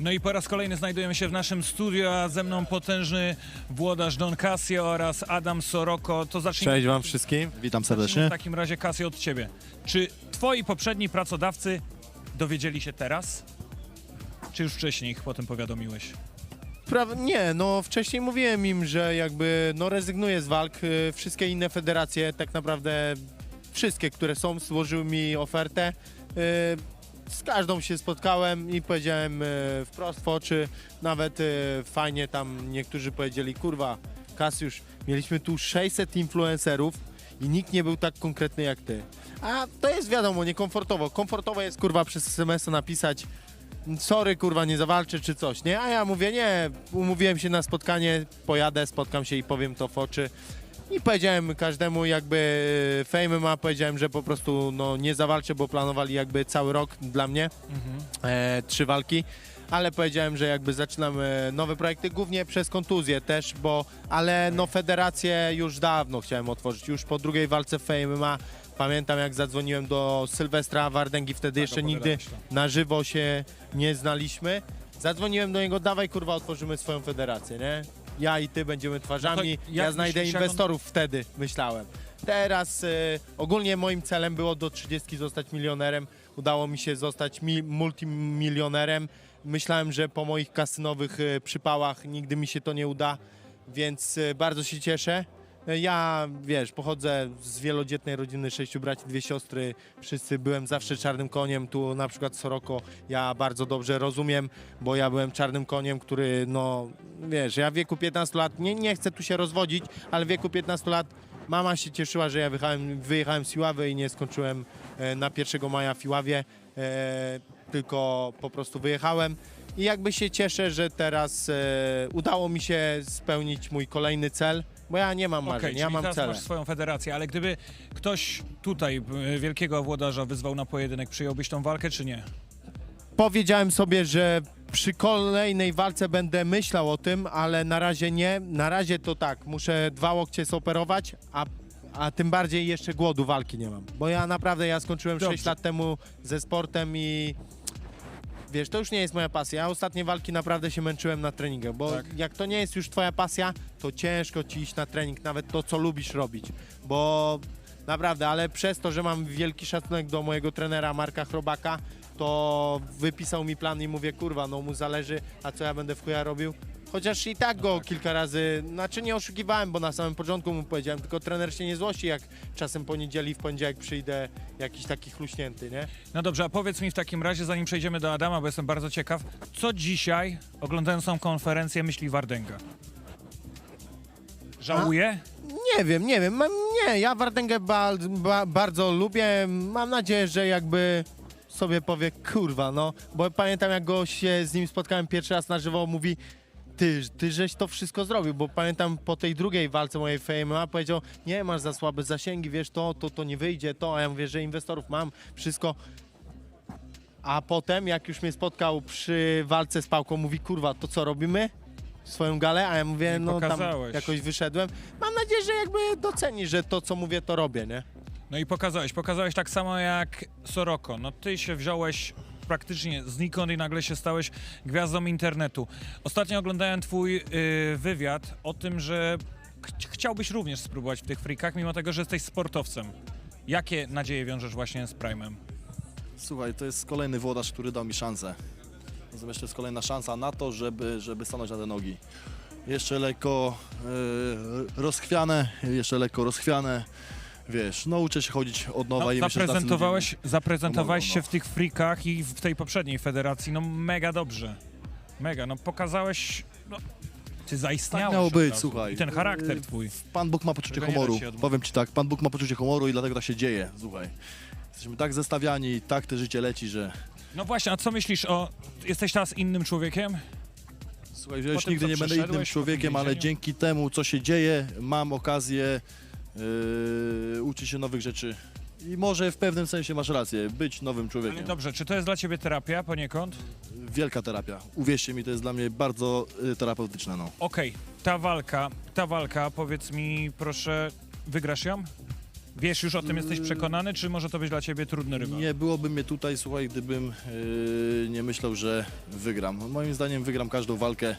No i po raz kolejny znajdujemy się w naszym studiu, a ze mną potężny włodarz Don Casio oraz Adam Soroko. To zacznijmy, Cześć wam wszystkim. Witam zacznijmy w serdecznie. takim razie Casio od ciebie. Czy twoi poprzedni pracodawcy dowiedzieli się teraz? Czy już wcześniej ich potem powiadomiłeś? Pra- nie, no wcześniej mówiłem im, że jakby no rezygnuję z walk. Y, Wszystkie inne federacje, tak naprawdę wszystkie, które są, złożyły mi ofertę. Y, Z każdą się spotkałem i powiedziałem y, wprost w oczy. Nawet y, fajnie tam niektórzy powiedzieli, kurwa, Kasiusz, mieliśmy tu 600 influencerów i nikt nie był tak konkretny jak ty. A to jest wiadomo, niekomfortowo. Komfortowo jest kurwa przez SMS-a napisać sorry, kurwa, nie zawalczę czy coś, nie? A ja mówię, nie, umówiłem się na spotkanie, pojadę, spotkam się i powiem to w oczy. I powiedziałem każdemu jakby Fame ma, powiedziałem, że po prostu no, nie zawalczę, bo planowali jakby cały rok dla mnie, e, trzy walki. Ale powiedziałem, że jakby zaczynam e, nowe projekty, głównie przez kontuzję też, bo, ale no federację już dawno chciałem otworzyć, już po drugiej walce Fame ma. Pamiętam jak zadzwoniłem do Sylwestra Wardęgi, wtedy jeszcze nigdy to. na żywo się nie znaliśmy. Zadzwoniłem do niego, dawaj kurwa, otworzymy swoją federację, nie? Ja i ty będziemy twarzami, No to jak ja znajdę myślisz, jak on- inwestorów wtedy, myślałem. Teraz y, ogólnie moim celem było do 30 zostać milionerem. Udało mi się zostać mi, multimilionerem. Myślałem, że po moich kasynowych y, przypałach nigdy mi się to nie uda, więc y, bardzo się cieszę. Ja, wiesz, pochodzę z wielodzietnej rodziny, sześciu braci, dwie siostry. Wszyscy byłem zawsze czarnym koniem. Tu na przykład Soroko ja bardzo dobrze rozumiem, bo ja byłem czarnym koniem, który, no, wiesz, ja w wieku 15 lat, nie, nie chcę tu się rozwodzić, ale w wieku 15 lat mama się cieszyła, że ja wyjechałem, wyjechałem z Siławy i nie skończyłem e, na 1 maja w Siławie, e, tylko po prostu wyjechałem. I jakby się cieszę, że teraz e, udało mi się spełnić mój kolejny cel, bo ja nie mam Okej, marzeń, ja czyli mam teraz cele. masz swoją federację, ale gdyby ktoś tutaj, y, wielkiego włodarza, wyzwał na pojedynek, przyjąłbyś tą walkę, czy nie? Powiedziałem sobie, że przy kolejnej walce będę myślał o tym, ale na razie nie. Na razie to tak, muszę dwa łokcie soperować, a, a tym bardziej jeszcze głodu walki nie mam. Bo ja naprawdę, ja skończyłem Dobrze. 6 lat temu ze sportem i wiesz, to już nie jest moja pasja. Ja ostatnie walki naprawdę się męczyłem na treningach, bo Tak. jak to nie jest już twoja pasja, to ciężko ci iść na trening, nawet to, co lubisz robić, bo naprawdę, ale przez to, że mam wielki szacunek do mojego trenera Marka Chrobaka, to wypisał mi plan i mówię, kurwa, no mu zależy, a co ja będę w chuja robił? Chociaż i tak go kilka razy, znaczy nie oszukiwałem, bo na samym początku mu powiedziałem, tylko trener się nie złości, jak czasem po niedzieli, w poniedziałek przyjdę jakiś taki chluśnięty, nie? No dobrze, a powiedz mi w takim razie, zanim przejdziemy do Adama, bo jestem bardzo ciekaw, co dzisiaj, oglądając tą konferencję, myśli Wardęga? Żałuje? Nie wiem, nie wiem. Mam- Nie, ja Wardęgę ba, ba, bardzo lubię. Mam nadzieję, że jakby sobie powie, kurwa, no. Bo pamiętam, jak go się z nim spotkałem pierwszy raz na żywo, mówi, ty, ty żeś to wszystko zrobił, bo pamiętam po tej drugiej walce mojej FMA powiedział, nie, masz za słabe zasięgi, wiesz, to, to, to nie wyjdzie, to, a ja mówię, że inwestorów mam, wszystko. A potem, jak już mnie spotkał przy walce z Pałką, mówi, kurwa, to co robimy? Swoją galę, a ja mówię, no tam pokazałeś. jakoś wyszedłem. Mam nadzieję, że jakby doceni, że to, co mówię, to robię, nie? No i pokazałeś, pokazałeś tak samo jak Soroko. No ty się wziąłeś praktycznie znikąd i nagle się stałeś gwiazdą internetu. Ostatnio oglądałem twój y, wywiad o tym, że ch- chciałbyś również spróbować w tych frikach, mimo tego, że jesteś sportowcem. Jakie nadzieje wiążesz właśnie z Prime'em? Słuchaj, to jest kolejny włodarz, który dał mi szansę. Rozumiesz, to jest kolejna szansa na to, żeby, żeby stanąć na te nogi. Jeszcze lekko e, rozchwiane, jeszcze lekko rozchwiane. Wiesz, no uczę się chodzić od nowa No, i myślę, że tacy zaprezentowałeś, zaprezentowałeś pomogą, się no. w tych frikach i w tej poprzedniej federacji, no mega dobrze. Mega, no pokazałeś, no ty Tak zaistniałeś. miało od być, razu. słuchaj. I ten charakter Yy, twój. Pan Bóg ma poczucie Tego nie da humoru. się odmówić. Powiem ci tak, Pan Bóg ma poczucie humoru i dlatego tak się dzieje, słuchaj. Jesteśmy tak zestawiani, tak te życie leci, że... No właśnie, a co myślisz o... Jesteś teraz innym człowiekiem? Słuchaj, już tym, nigdy co nie będę przeszedłeś, innym po tym człowiekiem, ale więzieniu? dzięki temu, co się dzieje, mam okazję yy, uczyć się nowych rzeczy. I może w pewnym sensie masz rację, być nowym Ale człowiekiem. dobrze, czy to jest dla ciebie terapia poniekąd? Wielka terapia. Uwierzcie mi, to jest dla mnie bardzo y, terapeutyczne. No. Okej, ta walka, ta walka, powiedz mi proszę, wygrasz ją? Wiesz już o tym, jesteś przekonany, czy może to być dla ciebie trudny rywal? Nie byłoby mnie tutaj, słuchaj, gdybym yy, nie myślał, że wygram. Moim zdaniem wygram każdą walkę,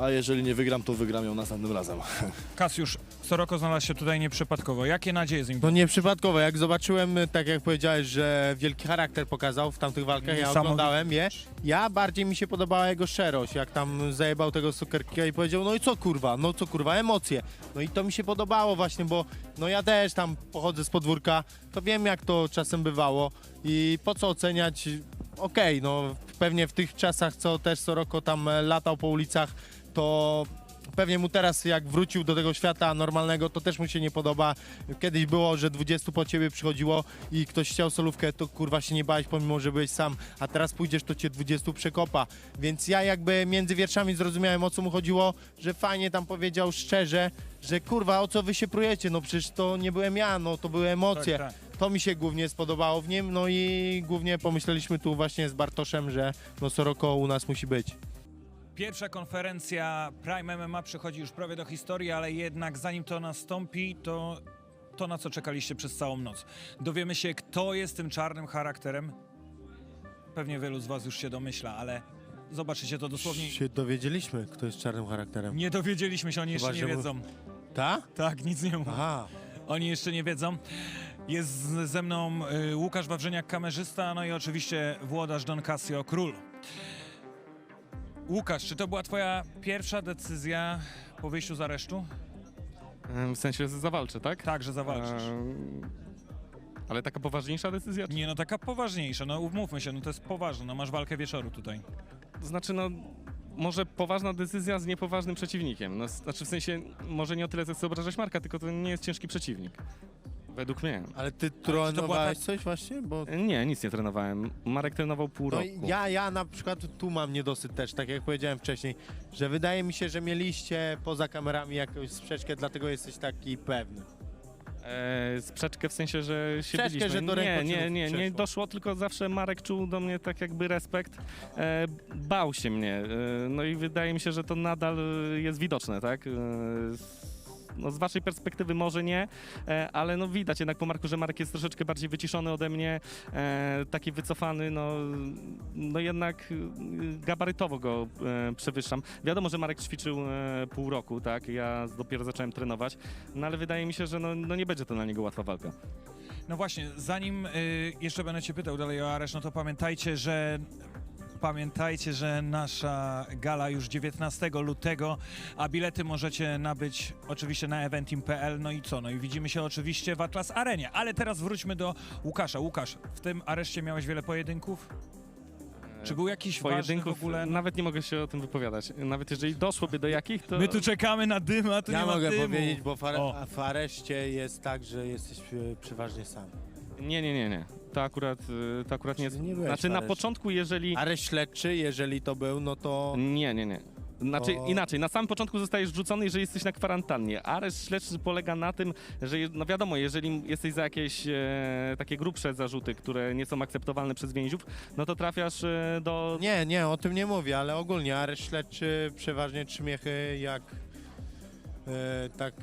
a jeżeli nie wygram, to wygram ją następnym razem. Kasiusz, Soroko znalazł się tutaj nieprzypadkowo. Jakie nadzieje z nim? No nieprzypadkowo, jak zobaczyłem, tak jak powiedziałeś, że wielki charakter pokazał w tamtych walkach, ja oglądałem je, ja bardziej mi się podobała jego szczerość, jak tam zajebał tego sukerka i powiedział, no i co kurwa, no co kurwa, emocje. No i to mi się podobało właśnie, bo no ja też tam pochodzę z podwórka, to wiem jak to czasem bywało i po co oceniać, okej, no pewnie w tych czasach, co też Soroko tam latał po ulicach, to pewnie mu teraz jak wrócił do tego świata normalnego, to też mu się nie podoba. Kiedyś było, że 20 po ciebie przychodziło i ktoś chciał solówkę, to kurwa się nie bałeś, pomimo, że byłeś sam, a teraz pójdziesz, to cię 20 przekopa. Więc ja jakby między wierszami zrozumiałem, o co mu chodziło, że fajnie tam powiedział szczerze, że kurwa, o co wy się prujecie, no przecież to nie byłem ja, no to były emocje. Tak, To mi się głównie spodobało w nim, no i głównie pomyśleliśmy tu właśnie z Bartoszem, że no Soroko u nas musi być. Pierwsza konferencja Prime MMA przychodzi już prawie do historii, ale jednak zanim to nastąpi, to to na co czekaliście przez całą noc. Dowiemy się, kto jest tym czarnym charakterem. Pewnie wielu z was już się domyśla, ale zobaczycie to dosłownie. Się dowiedzieliśmy, kto jest czarnym charakterem. Nie dowiedzieliśmy się, oni jeszcze Chyba, nie że- wiedzą. Ta? Tak, nic nie mów. Aha. Oni jeszcze nie wiedzą. Jest ze mną y, Łukasz Wawrzyniak, kamerzysta, no i oczywiście włodarz Don Casio, król. Łukasz, czy to była twoja pierwsza decyzja po wyjściu z aresztu? W sensie, że zawalczę, tak? Tak, że zawalczysz. Em, Ale taka poważniejsza decyzja? Czy... Nie, no taka poważniejsza, no umówmy się, no to jest poważne, no masz walkę wieczoru tutaj. Znaczy, no, może poważna decyzja z niepoważnym przeciwnikiem. No, znaczy, w sensie, może nie o tyle, chcę obrażać Marka, tylko to nie jest ciężki przeciwnik. Według mnie. Ale ty trenowałeś ta- coś właśnie? Bo... Nie, nic nie trenowałem. Marek trenował pół No roku. ja, ja na przykład tu mam niedosyt też, tak jak powiedziałem wcześniej, że wydaje mi się, że mieliście poza kamerami jakąś sprzeczkę, dlatego jesteś taki pewny. E, sprzeczkę w sensie, że się Sprzeczkę, byliśmy. że do nie, nie, nie, nie doszło, tylko zawsze Marek czuł do mnie tak jakby respekt. E, bał się mnie. E, no i wydaje mi się, że to nadal jest widoczne, tak? E, no z waszej perspektywy może nie, e, ale no widać jednak po Marku, że Marek jest troszeczkę bardziej wyciszony ode mnie, e, taki wycofany, no, no jednak e, gabarytowo go e, przewyższam. Wiadomo, że Marek ćwiczył pół roku, tak? Ja dopiero zacząłem trenować, no ale wydaje mi się, że no, no nie będzie to dla niego łatwa walka. No właśnie, zanim y, jeszcze będę cię pytał dalej o areszt, no to pamiętajcie, że pamiętajcie, że nasza gala już 19 lutego, a bilety możecie nabyć oczywiście na eventim.pl. No i co? No i widzimy się oczywiście w Atlas Arenie. Ale teraz wróćmy do Łukasza. Łukasz, w tym areszcie miałeś wiele pojedynków? Czy był jakiś ważny w Pojedynków, ogóle? nawet nie mogę się o tym wypowiadać. Nawet jeżeli doszłoby do jakich, to... My tu czekamy na dym, a tu ja nie ma mogę dymu. powiedzieć, bo w, are- w areszcie jest tak, że jesteś e, przeważnie sam. Nie, nie, nie, nie. To akurat, y, to akurat nie jest... Czyli nie byłeś Znaczy na początku, jeżeli... Areszt śledczy, jeżeli to był, no to... Nie, nie, nie. Znaczy To- inaczej, na samym początku zostajesz rzucony, jeżeli jesteś na kwarantannie. Areszt śledczy polega na tym, że je- no wiadomo, jeżeli jesteś za jakieś e, takie grubsze zarzuty, które nie są akceptowalne przez więźniów, no to trafiasz e, do... Nie, nie, o tym nie mówię, ale ogólnie areszt śledczy przeważnie trzy miechy, jak e, tak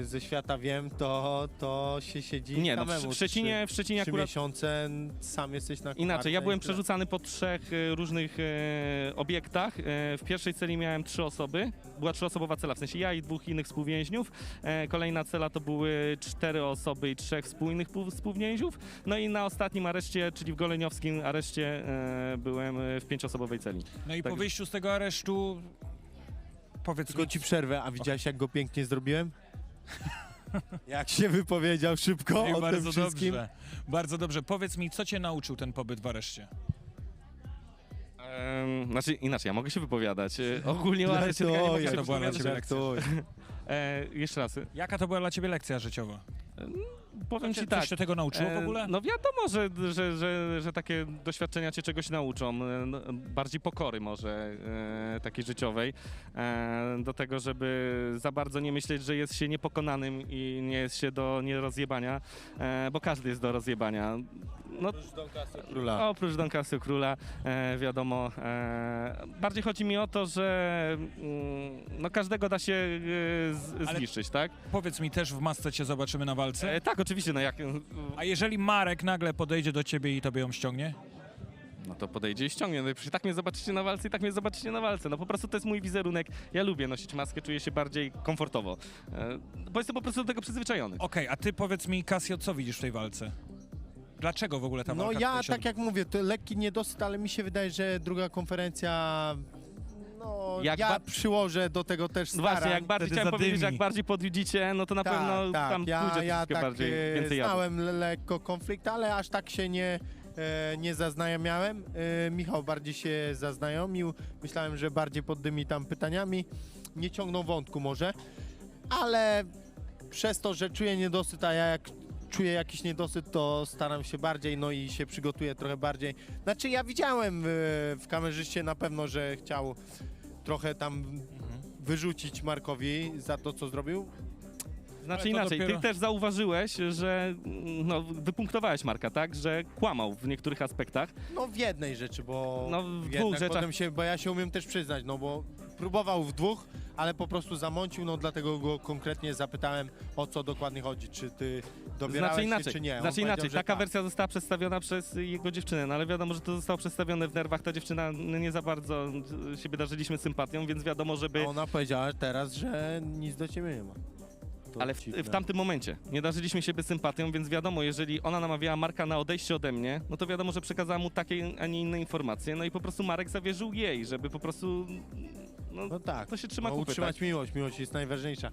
e, ze świata wiem, to, to się siedzi Nie, no w, samemu. w Szczecinie, w Szczecinie trzy, trzy akurat miesiące sam jesteś na Inaczej, kwartę ja i byłem tyle. przerzucany po trzech e, różnych e, obiektach. E, w pierwszej celi miałem trzy osoby. Była trzyosobowa cela, w sensie ja i dwóch innych współwięźniów. E, kolejna cela to były cztery osoby i trzech spójnych pół- współwięźniów. No i na ostatnim areszcie, czyli w goleniowskim areszcie, e, byłem e, w pięcioosobowej celi. No i Tak. po wyjściu z tego aresztu powiedz Tylko mi, ci przerwę, a widziałeś jak go pięknie zrobiłem? jak się wypowiedział szybko Nie, o tym bardzo wszystkim? dobrze. Bardzo dobrze. Powiedz mi, co cię nauczył ten pobyt w areszcie? Em, znaczy inaczej, ja mogę się wypowiadać. E, ogólnie o areszcie tak ja nie mogę się to była dla wypowiadać. ciebie lekcja? E, jeszcze raz. Jaka to była dla ciebie lekcja życiowa? Powiem Cię, ci tak. Coś cię tego nauczyło w E, ogóle? No wiadomo, że, że, że, że takie doświadczenia cię czegoś nauczą. e, no, Bardziej pokory może e, takiej życiowej. E, do tego, żeby za bardzo nie myśleć, że jest się niepokonanym i nie jest się do nierozjebania, e, bo każdy jest do rozjebania. No, Króla. oprócz Don Casio Króla, wiadomo. Bardziej chodzi mi o to, że mm, no, każdego da się zniszczyć, tak? Powiedz mi, też w masce cię zobaczymy na walce? Tak, oczywiście, no jak... A jeżeli Marek nagle podejdzie do ciebie i tobie ją ściągnie? No to podejdzie i ściągnie. No i tak mnie zobaczycie na walce i tak mnie zobaczycie na walce. No po prostu to jest mój wizerunek. Ja lubię nosić maskę, czuję się bardziej komfortowo. E, bo jestem po prostu do tego przyzwyczajony. Okej, a ty powiedz mi, Casio, co widzisz w tej walce? Dlaczego w ogóle ta No walka ja, tutaj się tak jak mówię, to lekki niedosyt, ale mi się wydaje, że druga konferencja, no Jak ja ba- przyłożę do tego też No Właśnie, starań. jak bardziej wtedy chciałem powiedzieć, że zadymi. jak bardziej podjudzicie, no to na pewno tak, tam ja, pójdzie ja troszkę tak bardziej, e, więcej jadu. znałem le- lekko konflikt, ale aż tak się nie, e, nie zaznajomiałem. E, Michał bardziej się zaznajomił. Myślałem, że bardziej poddymi tam pytaniami. Nie ciągnął wątku może, ale przez to, że czuję niedosyt, a ja jak czuję jakiś niedosyt, to staram się bardziej, no i się przygotuję trochę bardziej. Znaczy ja widziałem e, w kamerzyście na pewno, że chciał trochę tam wyrzucić Markowi za to, co zrobił. Znaczy Ale to inaczej, dopiero- ty też zauważyłeś, że no, wypunktowałeś Marka, tak? Że kłamał w niektórych aspektach. No w jednej rzeczy, bo No, w jednak dwóch rzeczach. Potem się, bo ja się umiem też przyznać, no bo próbował w dwóch, ale po prostu zamącił, no dlatego go konkretnie zapytałem o co dokładnie chodzi, czy ty dobierałeś Znaczy się, inaczej, czy nie. On znaczy inaczej, taka tak. wersja została przedstawiona przez jego dziewczynę, no ale wiadomo, że to zostało przedstawione w nerwach. Ta dziewczyna no, nie za bardzo siebie darzyliśmy sympatią, więc wiadomo, żeby... A ona powiedziała teraz, że nic do ciebie nie ma. To Ale w, w tamtym momencie nie darzyliśmy siebie sympatią, więc wiadomo, jeżeli ona namawiała Marka na odejście ode mnie, no to wiadomo, że przekazała mu takie, a nie inne informacje, no i po prostu Marek zawierzył jej, żeby po prostu... No, No tak, to się trzyma kupy, utrzymać tak? miłość, miłość jest najważniejsza.